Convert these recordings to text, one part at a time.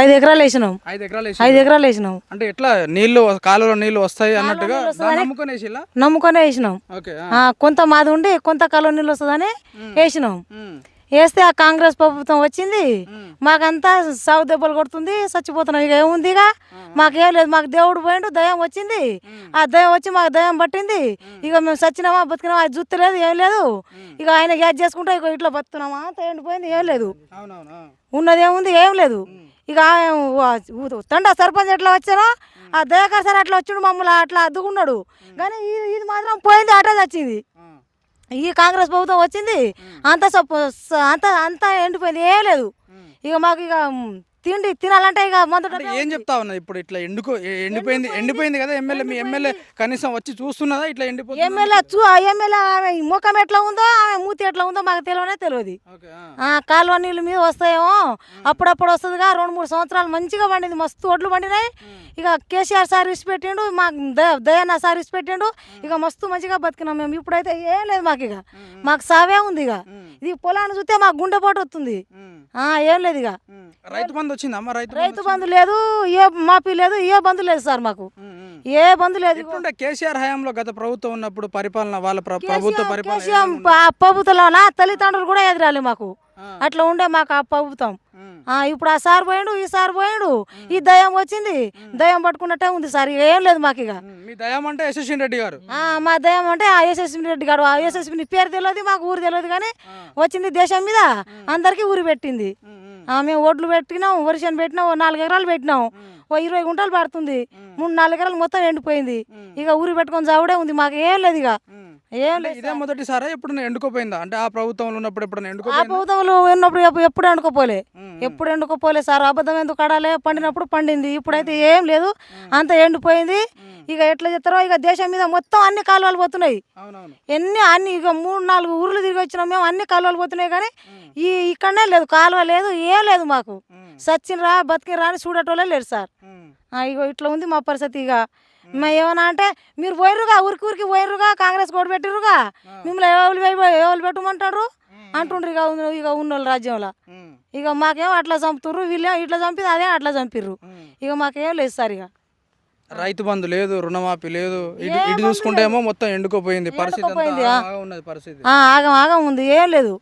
ఐదు ఎకరాలు వేసినాం. ఐదు ఎకరాలు వేసి ఐదు ఎకరాలు వేసినాం. అంటే ఎట్లా నీళ్ళు కాలువలో నీళ్ళు వస్తాయి అన్నట్టుగా నమ్ముకొని వేసినాం. కొంత మాది ఉండి కొంత కాలనీలు వస్తుందని వేసినాం. వేస్తే ఆ కాంగ్రెస్ ప్రభుత్వం వచ్చింది. మాకంతా సాగు దెబ్బలు కొడుతుంది చచ్చిపోతున్నాం. ఇక ఏముంది ఇక మాకేం లేదు మాకు దేవుడు పోయిండు దయం వచ్చింది. ఆ దయం వచ్చి మాకు దయం పట్టింది. ఇక మేము చచ్చినామా బతికినామా అది జుత్తు లేదు ఏం లేదు. ఇక ఆయన గ్యాస్ చేసుకుంటా ఇక ఇట్లా బతుకున్నామా అంత ఎండిపోయింది ఏం లేదు. ఉన్నది ఏముంది ఏం లేదు. ఇక తండ సర్పంచ్ ఎట్లా వచ్చారో ఆ దయాకర్ సార్ అట్లా వచ్చిండు మమ్మల్ని అట్లా అద్దుకున్నాడు కానీ ఇది ఇది మాత్రం పోయింది అటే వచ్చింది. ఈ కాంగ్రెస్ ప్రభుత్వం వచ్చింది అంత అంత అంత ఎండిపోయింది ఏం లేదు. ఇక మాకు ఇక తిండి తినాలంటే ఇక మొదట అంటే ఏం చెప్తా ఉన్నా ఇప్పుడు ఇట్లా ఎండుకో ఎండిపోయింది ఎండిపోయింది. కదా ఎమ్మెల్యే మీ ఎమ్మెల్యే కనీసం వచ్చి చూస్తున్నదా ఇట్లా ఎండిపోతుంది ఎమ్మెల్యే చూ ఎమ్మెల్యే ఆమె ముఖం ఎట్లా ఉందో ఆమె మూతి ఎట్లా ఉందో మాకు తెలియనే తెలియదు. ఆ. కాలువ నీళ్ళు మీద వస్తాయేమో అప్పుడప్పుడు వస్తుందిగా రెండు మూడు సంవత్సరాలు మంచిగా పండింది మస్తు ఒడ్లు పండినాయి. ఇక కేసీఆర్ సార్ ఇచ్చి పెట్టిండు మాకు దయ దయాన్న సార్ ఇచ్చి పెట్టిండు ఇక మస్తు మంచిగా బతికినాం మేము. ఇప్పుడైతే ఏం లేదు మాకు ఇక. మాకు సావే ఉంది ఇక. ఇది పొలాన్ని చూస్తే మాకు గుండెపోటు వస్తుంది. ఆ, ఏం లేదు ఇక. రైతు బంధు వచ్చిందా అమ్మ రైతు బంధు రైతు బంధు లేదు ఏ మాపి లేదు ఏ బంధు లేదు సార్ మాకు. ఏ బంధు లేదు ఎట్లుండే కేసీఆర్ హయాంలో గత ప్రభుత్వం ఉన్నప్పుడు పరిపాలన వాళ్ళ ప్ర- ప్రభుత్వ పరిపాలన కేసీఆర్ ప్రభుత్వంలోన? తల్లిదండ్రులు కూడా ఎదురాలి మాకు. అట్లా ఉండే మాకు ఆ ప్రభుత్వం. ఆ, ఇప్పుడు ఆ సార్ పోయిండు ఈ సార్ పోయిండు. ఈ దయం వచ్చింది. దయం పట్టుకున్నట్టే ఉంది సార్ ఏం లేదు మాకు ఇక. ఉమ్, మీ దయం అంటే యశస్వి రెడ్డి గారు. ఆ, మా దయం అంటే ఆ యశస్వి రెడ్డి గారు. ఆ యశస్విని పేరు తెలియదు మాకు ఊరు తెలియదు కానీ వచ్చింది దేశం మీద అందరికీ ఊరు పెట్టింది. మేము ఓట్లు పెట్టినాం వరిసెని పెట్టినాం ఓ నాలుగు ఎకరాలు పెట్టినాం. ఓ ఇరవై గుంటలు పడుతుంది. మూడు నాలుగు ఎకరాలు మొత్తం ఎండిపోయింది. ఇక ఊరు పెట్టుకొని చావుడే ఉంది. మాకు ఏం లేదు ఇక. ఏం లేదు ఇదే మొదటిసారా ఎప్పుడు ఎండుకోపోయిందా? అంటే ఆ ప్రభుత్వంలో ఉన్నప్పుడు ఎప్పుడు ఆ ఎండుకోపోయిందా? ప్రభుత్వంలో ఉన్నప్పుడు ఎప్పు- ఎప్పుడు ఎండుకోపోలే. ఎప్పుడు ఎండుకోపోలే సార్. అబద్ధం ఎందుకు కడాలే పండినప్పుడు పండింది. ఇప్పుడైతే ఏం లేదు. అంత ఎండిపోయింది. ఇక ఎట్లా చెప్తారో ఇక దేశం మీద మొత్తం అన్ని కాలువలు పోతున్నాయి. ఎన్ని అన్ని ఇక మూడు నాలుగు ఊర్లు తిరిగి వచ్చినాం మేము అన్ని కాలువలు పోతున్నాయి కానీ ఈ ఇక్కడనే లేదు. కాలువ లేదు. ఏం లేదు మాకు. సచ్చినరా బతికినరా అని చూడటోళ్ళే లేరు సార్. ఇగో ఇట్లా ఉంది మా పరిస్థితి ఇక మేము ఏమన్నా అంటే మీరు పోయిరుగా ఊరికి ఊరికి పోయిరుగా కాంగ్రెస్ కోటి పెట్టిరుగా మిమ్మల్ని ఎవరు ఎవరు పెట్టమంటారు? అంటుండ్రు ఇక ఇక ఉన్నోళ్ళు రాజ్యంలో. ఇక మాకేం అట్లా చంపుతుర్రు వీళ్ళేం ఇట్లా చంపిది అదే అట్లా చంపిర్రు. ఇక మాకేం లేదు సార్ ఇక రైతు బంధు లేదు రుణమాఫీ లేదు ఇటు చూసుకుంటే ఏమో మొత్తం ఎండుకోపోయింది పరిస్థితి ఆగం ఆగం ఉన్నది పరిస్థితి. ఆ, ఆగం ఆగం ఉంది ఏం లేదు.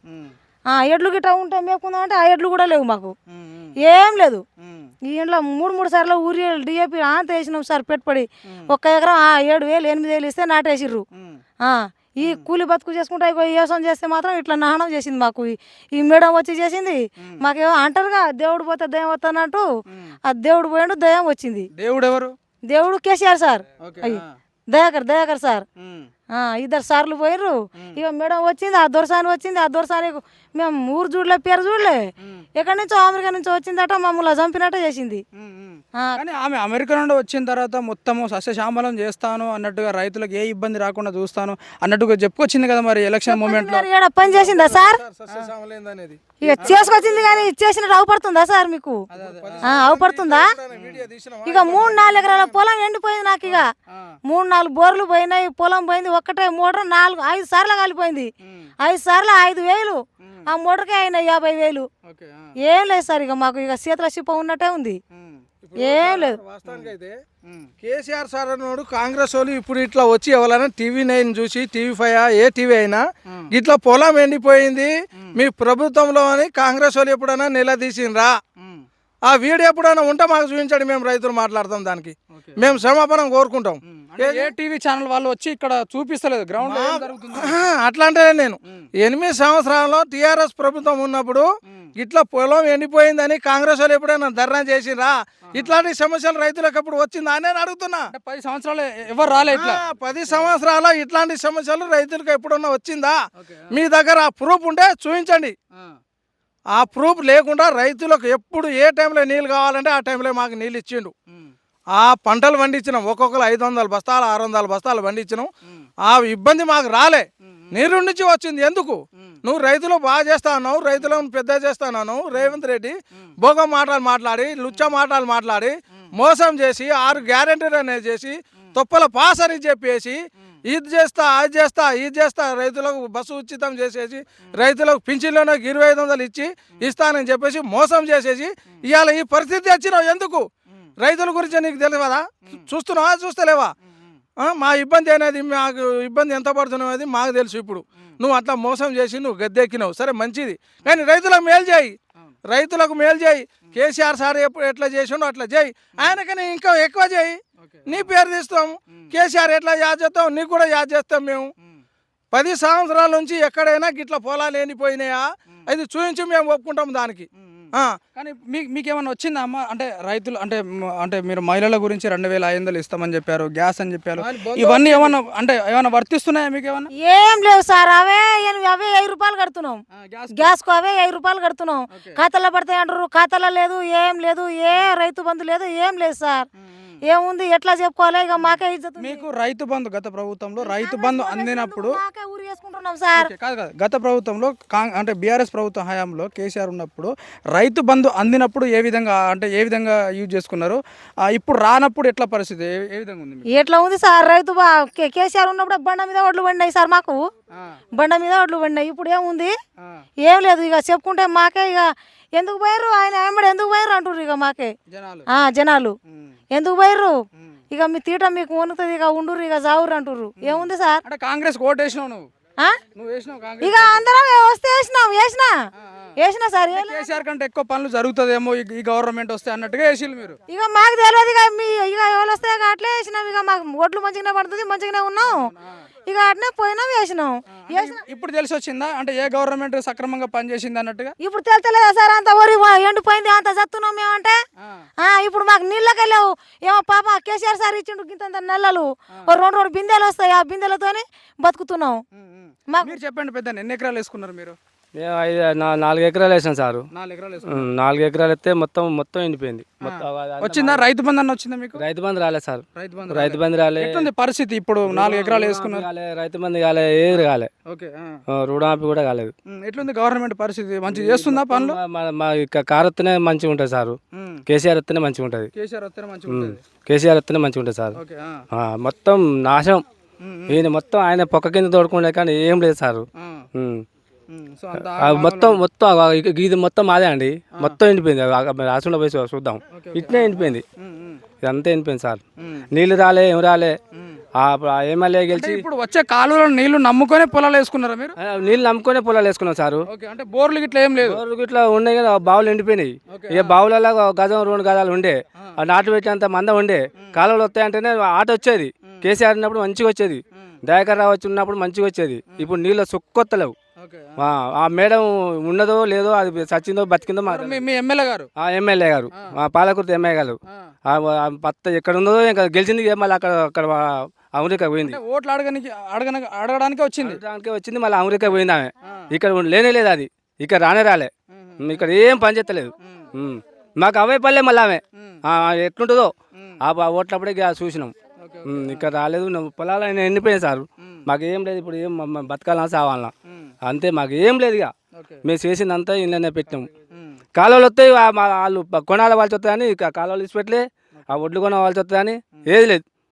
ఎడ్లు గిట్ట ఉంటే మేపుకుందాం అంటే ఆ ఎడ్లు కూడా లేవు మాకు. ఏం లేదు. ఈ ఇంట్లో మూడు మూడు సార్లు ఊరి డిఏపి అంత వేసినాం సార్ పెట్టుబడి. ఒక్క ఎకరం ఆ ఏడు వేలు ఎనిమిది వేలు ఇస్తే నాటేసిర్రు. ఈ కూలి బతుకు చేసుకుంటే వ్యవసాయం చేస్తే మాత్రం ఇట్లా నాహనం చేసింది మాకు. ఈ- మేడం వచ్చి చేసింది. మాకేమో అంటారుగా దేవుడు పోతే దయం వస్తానట్టు ఆ దేవుడు పోయిండు దయం వచ్చింది. దేవుడు ఎవరు? దేవుడు KCR sir. Dayakar Dayakar sir. ఇద్దరు సార్లు పోయిర్రు. ఇక మేడం వచ్చింది ఆ దొరసాని వచ్చింది ఆ దొరసాని మేము ఊరు చూడలే పేరు చూడలే. ఎక్కడి నుంచో అమెరికా నుంచి వచ్చిందట మమ్మల్ని చంపినట్టే చేసింది. కానీ ఆమె అమెరికా నుండి వచ్చిన తర్వాత మొత్తము సస్యశ్యామలం చేస్తాను అన్నట్టుగా రైతులకు ఏ ఇబ్బంది రాకుండా చూస్తాను అన్నట్టుగా చెప్పుకొచ్చింది కదా మరి ఎలక్షన్ మూమెంట్లో. పని చేసిందా సార్? అనేది ఇక చేసుకొచ్చింది కానీ చేసినట్టు అవపడుతుందా సార్ మీకు? ఆ, అవపడుతుందా? ఇక మూడు నాలుగు ఎకరాల పొలం ఎండిపోయింది నాకు ఇక. మూడు నాలుగు బోర్లు పోయినాయి పొలం పోయింది ఒక్కటే మోటార్ నాలుగు ఐదు సార్లు కాలిపోయింది. ఐదు సార్లు ఐదు వేలు. ఆ మోటార్కే అయినాయి యాభై వేలు. ఏం లేదు సార్ ఇక మాకు ఇక చేతుల చిప్ప ఉన్నట్టే ఉంది. ఏం లేదు. వాస్తవానికి అయితే కేసీఆర్ సార్ అన్నాడు కాంగ్రెస్ వాళ్ళు ఇప్పుడు ఇట్లా వచ్చి ఎవరైనా టీవీ నైన్ చూసి టీవీ ఫైవ్ ఏ టీవీ అయినా ఇట్లా పొలం ఎండిపోయింది. మీ ప్రభుత్వంలో అని కాంగ్రెస్ వాళ్ళు ఎప్పుడైనా నిలదీసిండ్రా ఆ వీడియో ఎప్పుడైనా ఉంటే మాకు చూపించండి మేము రైతులు మాట్లాడతాం దానికి. మేము క్షమాపణ కోరుకుంటాం. ఏ టీవీ ఛానల్ వాళ్ళు వచ్చి ఇక్కడ చూపిస్తలేదు. గ్రౌండ్ అట్లా అంటే నేను. ఎనిమిది సంవత్సరాల్లో టిఆర్ఎస్ ప్రభుత్వం ఉన్నప్పుడు ఇట్లా పొలం ఎండిపోయిందని కాంగ్రెస్ వాళ్ళు ఎప్పుడైనా ధర్నా చేసిండ్రా ఇట్లాంటి సమస్యలు రైతులకు ఎప్పుడు వచ్చిందా నేను అడుగుతున్నా. పది సంవత్సరాలు ఎవరు రాలే ఇట్లా? పది సంవత్సరాల ఇట్లాంటి సమస్యలు రైతులకు ఎప్పుడన్నా వచ్చిందా? మీ దగ్గర ఆ ప్రూఫ్ ఉంటే చూపించండి. ఆ. ప్రూఫ్ లేకుండా రైతులకు ఎప్పుడు ఏ టైంలో నీళ్ళు కావాలంటే ఆ టైంలో మాకు నీళ్ళు ఇచ్చిండు. ఆ పంటలు పండించినాం. ఒక్కొక్కరు ఐదు వందల బస్తాలు ఆరు వందల బస్తాలు పండించినాం. ఆ ఇబ్బంది మాకు రాలే. నీరు నుంచి వచ్చింది ఎందుకు? నువ్వు రైతులు బాగా చేస్తా అన్నావు రైతులను పెద్ద చేస్తా అన్నావు రేవంత్ రెడ్డి భోగ మాటలు మాట్లాడి లుచ్చ మాటలు మాట్లాడి మోసం చేసి ఆరు గ్యారెంటీలు అనేది చేసి తొప్పల పాస్ అని చెప్పేసి ఇది చేస్తా అది చేస్తా ఇది చేస్తా రైతులకు బస్సు ఉచితం చేసేసి రైతులకు పింఛన్లోనే ఇరవై ఐదు వందలు ఇచ్చి ఇస్తానని చెప్పేసి మోసం చేసేసి ఇవాళ ఈ పరిస్థితి వచ్చినావు ఎందుకు? రైతుల గురించి నీకు తెలియదా చూస్తున్నావా? చూస్తలేవా? మా ఇబ్బంది అనేది మాకు ఇబ్బంది ఎంత పడుతున్నావు అది మాకు తెలుసు ఇప్పుడు. నువ్వు అట్లా మోసం చేసి నువ్వు గద్దెక్కినావు. సరే మంచిది. కానీ రైతులకు మేలు చేయి. రైతులకు మేలు చేయి. కేసీఆర్ సార్ ఎప్పుడు ఎట్లా చేసిండో అట్లా చేయి. ఆయనకని ఇంకా ఎక్కువ చేయి. నీ పేరు తీస్తాం. కేసీఆర్ ఎట్లా యాద్ చేస్తాం? నీకు కూడా యాద్ చేస్తాం మేము. పది సంవత్సరాల నుంచి ఎక్కడైనా గిట్ల పొలాలు లేనిపోయినాయా అది చూపించి మేము ఒప్పుకుంటాం దానికి. కానీ మీకు మీకేమైనా వచ్చిందా అమ్మ? అంటే రైతులు అంటే అంటే మీరు మహిళల గురించి రెండు వేల ఐదు వందలు ఇస్తామని చెప్పారు గ్యాస్ అని చెప్పారు. ఇవన్నీ ఏమన్నా అంటే ఏమైనా వర్తిస్తున్నాయా మీకు ఏమన్నా ఏం లేవు సార్ అవే అవే వెయ్యి రూపాయలు కడుతున్నాం. గ్యాస్ గ్యాస్కు అవే వెయ్యి రూపాయలు కడుతున్నాం. ఖాతాలో పడతాయి అంటారు ఖాతాలో లేదు ఏం లేదు ఏ రైతు బంధు లేదు ఏం లేదు సార్. ఏముంది? ఎట్లా చెప్పుకోవాలి? ఇక మాకే ఇజ్జత్. మీకు రైతు బంధు గత ప్రభుత్వంలో రైతు బంధు అందినప్పుడు మాకే ఊరు వేసుకుంటున్నాం సార్. ఓకే, కాదు కాదు. గత ప్రభుత్వంలో కాంగ్ అంటే బీఆర్ఎస్ ప్రభుత్వం హయాంలో కేసీఆర్ ఉన్నప్పుడు రైతు బంధు అందినప్పుడు ఏ విధంగా అంటే ఏ విధంగా యూజ్ చేసుకున్నారు? ఆ, ఇప్పుడు రానప్పుడు ఎట్లా పరిస్థితి? ఏ ఏ విధంగా ఉంది మీకు? ఎట్లా ఉంది సార్? రైతు బా కే- కేసీఆర్ ఉన్నప్పుడు బండ మీద ఒడ్లు పడినాయి సార్ మాకు. బండ మీద ఒడ్లు పడినాయి. ఇప్పుడు ఏముంది? ఏం లేదు. ఇక చెప్పుకుంటే మాకే ఇక ఎందుకు పోయారు ఆయన ఏమడు ఎందుకు పోయారు అంటారు ఇక మాకే. జనాలు. ఆ జనాలు. ఉమ్, ఎందుకు పోయారు. ఇక మీ తీట మీకు వణుకుతుంది. ఇక ఉండుర్రు ఇక జావురు అంటుర్రు. ఏముంది సార్? కాంగ్రెస్ ఓటు వేసినావు నువ్వు. ఇక అందరం వస్తే వేసినాం. వేసినా? వేసినా సార్? కేసీఆర్ కంటే ఎక్కువ పనులు జరుగుతుందేమో ఈ- గవర్నమెంట్ వస్తే అన్నట్టుగా వేసిల్లు మీరు. ఇక మాకు తెలియదు ఇక మీ ఇక ఎవరు వస్తే అట్లే వేసినాం. ఇక మాకు ఒడ్లు మంచిగానే పడుతుంది మంచిగానే ఉన్నాం. ఇక అట్నే పోయినాం వేసినాం. వేసినాం. ఇప్పుడు తెలిసి వచ్చిందా అంటే ఏ గవర్నమెంట్ సక్రమంగా పనిచేసింది అన్నట్టుగా? ఇప్పుడు తెలుతలేదా సార్ అంత వరి వా- ఎండిపోయింది అంత చస్తున్నాం మేమంటే ఆ, ఇప్పుడు మాకు నీళ్ళకే లేవు. ఏమో పాప కేసీఆర్ సార్ ఇచ్చిండు ఇంత నెలలు రెండు రెండు బిందెలు వస్తాయి ఆ బిందెలతోని బతుకుతున్నాం. మీరు చెప్పండి పెద్ద ఎన్ని ఎకరాలు వేసుకున్నారు మీరు? మేము ఐదు నాలుగు ఎకరాలు వేసాం సారు. నాలుగు ఎకరాలు ఎత్తే మొత్తం మొత్తం ఎండిపోయింది. మొత్తం వచ్చిందా? రైతు బంధు అన్న వచ్చిందా మీకు? రైతు బంధు రాలే సార్. రైతు బంధు రైతు బంధు రాలే. ఎట్లుంది పరిస్థితి ఇప్పుడు? నాలుగు ఎకరాలు వేసుకున్నారు. కాలే రైతు బంధు కాలే ఏది కాలే. రుణమాఫీ కూడా కాలేదు. ఎట్లుంది గవర్నమెంట్ పరిస్థితి? మంచిగా చేస్తుందా పనులు? మా- కారు వస్తేనే మంచిగా ఉంటుంది సారు. కేసీఆర్ వస్తేనే మంచిగా ఉంటుంది. కేసీఆర్ వస్తేనే మంచిగా ఉంటుంది. సార్. మొత్తం నాశనం. ఈయన మొత్తం ఆయన పొక్క కింద తోడుకుండే కానీ ఏం లేదు సారు. మొత్తం మొత్తం ఇది మొత్తం మాదే అండి. మొత్తం ఎండిపోయింది. రాసుకుంటూ పోయి చూద్దాం. ఇట్లే ఎండిపోయింది. ఇదంతా ఎండిపోయింది సార్. నీళ్ళు రాలే ఏం రాలే. ఎమ్మెల్యే అంటే గెలిచి ఇప్పుడు వచ్చే కాలువలో నీళ్ళు నమ్ముకొని పొలాలు వేసుకున్నారా మీరు? నీళ్ళు నమ్ముకునే పొలాలు వేసుకున్నాం సారు. అంటే బోర్లు గిట్ల ఏం లేదు. బోర్లు ఇట్లా ఉన్నాయి కదా బావులు ఎండిపోయినాయి. ఇక బావులలో గజం రెండు గజాలు ఉండే. ఆ. నాటు పెట్టేంత మంద ఉండే. కాలువలు వస్తాయంటేనే ఆట వచ్చేది. కేసీఆర్ ఉన్నప్పుడు మంచిగా వచ్చేది. దయాకర్ రావు వచ్చి ఉన్నప్పుడు మంచిగా వచ్చేది. ఇప్పుడు నీళ్ళు సుక్కొత్తలేవు. ఆ, మేడం ఉన్నదో లేదో అది చచ్చిందో బతికిందో మా మీ మీ ఎమ్మెల్యే గారు? ఆ ఎమ్మెల్యే గారు ఆ. పాలకుర్తి ఎమ్మెల్యే గారు. పత్త ఎక్కడ ఉందో ఇంకా గెలిచింది మళ్ళీ అక్కడ అక్కడ అమెరికా పోయింది. ఓట్లు అడగనికి అడగన అడగడానికే వచ్చింది? దానికే వచ్చింది మళ్ళీ అమెరికా పోయింది ఆమె. ఇక్కడ లేనే లేదు అది. ఇక్కడ రానే రాలే. ఇక్కడ ఏం పని చేస్తలేదు. మాకు అవే పల్లె మళ్ళీ ఆమె. ఆ, ఎట్లుంటుందో ఆ ఓట్లప్పుడే చూసినాం. ఇక్కడ రాలేదు. పొలాలు ఎండిపోయాయి సార్. మాకు ఏం లేదు ఇప్పుడు ఏం మ- మ- బతకాలన్నా సావాలన్నా. అంతే మాకు ఏం లేదు ఇక. మేము చేసిందంతా ఇళ్ళనే పెట్టినాం కాలువలు వస్తాయి వాళ్ళు కొనాల వాళ్ళు వస్తాయని ఇక కాలువలు ఇచ్చిపెట్టలే ఆ ఒడ్లు కొన వాళ్ళు వస్తాయని ఏది లేదు.